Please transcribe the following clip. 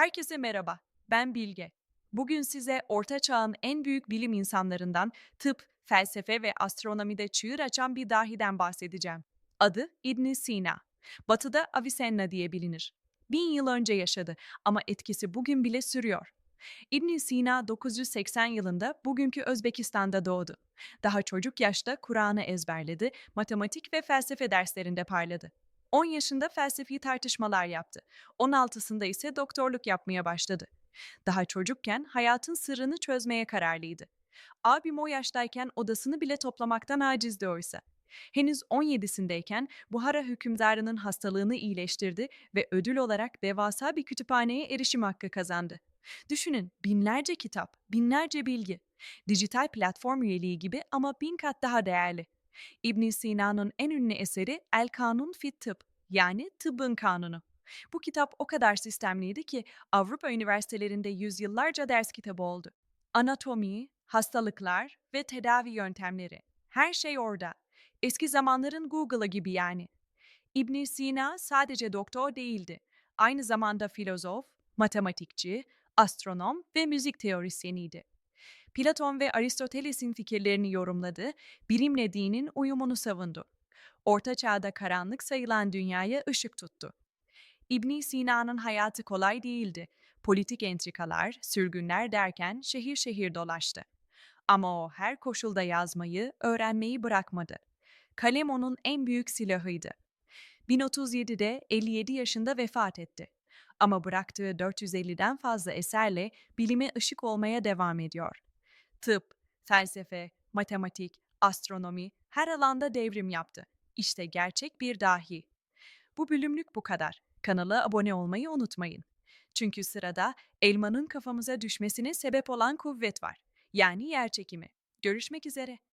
Herkese merhaba, ben Bilge. Bugün size Orta Çağ'ın en büyük bilim insanlarından tıp, felsefe ve astronomide çığır açan bir dahiden bahsedeceğim. Adı ibn Sina. Batı'da Avicenna diye bilinir. Bin yıl önce yaşadı ama etkisi bugün bile sürüyor. ibn Sina 980 yılında bugünkü Özbekistan'da doğdu. Daha çocuk yaşta Kur'an'ı ezberledi, matematik ve felsefe derslerinde parladı. 10 yaşında felsefi tartışmalar yaptı. 16'sında ise doktorluk yapmaya başladı. Daha çocukken hayatın sırrını çözmeye kararlıydı. Abim o yaştayken odasını bile toplamaktan acizdi oysa. Henüz 17'sindeyken Buhara hükümdarının hastalığını iyileştirdi ve ödül olarak devasa bir kütüphaneye erişim hakkı kazandı. Düşünün binlerce kitap, binlerce bilgi. Dijital platform üyeliği gibi ama bin kat daha değerli. İbn Sina'nın en ünlü eseri El Kanun fit Tıp yani tıbbın kanunu. Bu kitap o kadar sistemliydi ki Avrupa üniversitelerinde yüzyıllarca ders kitabı oldu. Anatomi, hastalıklar ve tedavi yöntemleri. Her şey orada. Eski zamanların Google'ı gibi yani. ibn Sina sadece doktor değildi. Aynı zamanda filozof, matematikçi, astronom ve müzik teorisyeniydi. Platon ve Aristoteles'in fikirlerini yorumladı, bilimle dinin uyumunu savundu. Orta Çağ'da karanlık sayılan dünyaya ışık tuttu. ibn Sina'nın hayatı kolay değildi. Politik entrikalar, sürgünler derken şehir şehir dolaştı. Ama o her koşulda yazmayı, öğrenmeyi bırakmadı. Kalem onun en büyük silahıydı. 1037'de 57 yaşında vefat etti. Ama bıraktığı 450'den fazla eserle bilime ışık olmaya devam ediyor. Tıp, felsefe, matematik, astronomi her alanda devrim yaptı. İşte gerçek bir dahi. Bu bölümlük bu kadar. Kanala abone olmayı unutmayın. Çünkü sırada elmanın kafamıza düşmesine sebep olan kuvvet var. Yani yer çekimi. Görüşmek üzere.